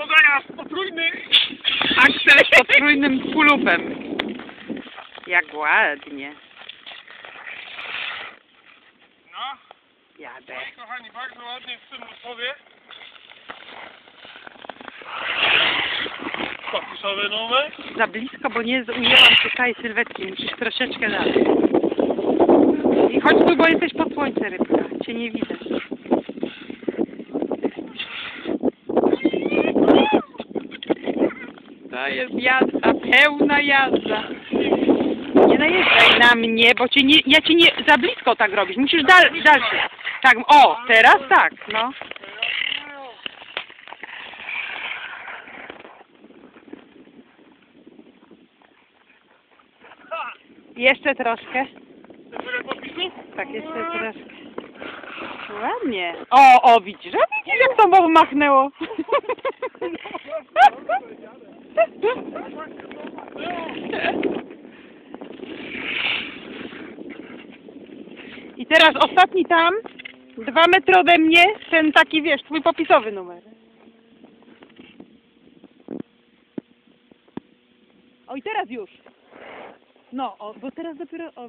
Podania potrójny. Aksel z potrójnym kulupem. Jak ładnie. No, Jadę. moi kochani, bardzo ładnie w tym słowie. Papisowy numer. Za blisko, bo nie ujęłam tutaj sylwetki. Musisz troszeczkę dalej. I chodź tu, bo jesteś pod rybka. Cię nie widać. To jest jazda, pełna jazda. Nie najeżdżaj na mnie, bo cię nie, ja cię nie za blisko tak robisz. Musisz dal, dalszy. Tak, o, teraz tak, no. Jeszcze troszkę. Tak, jeszcze troszkę. Ładnie. O, o, widzisz, widzisz jak to machnęło. I teraz ostatni tam, dwa metry ode mnie, ten taki, wiesz, twój popisowy numer. O, i teraz już. No, o, bo teraz dopiero, o,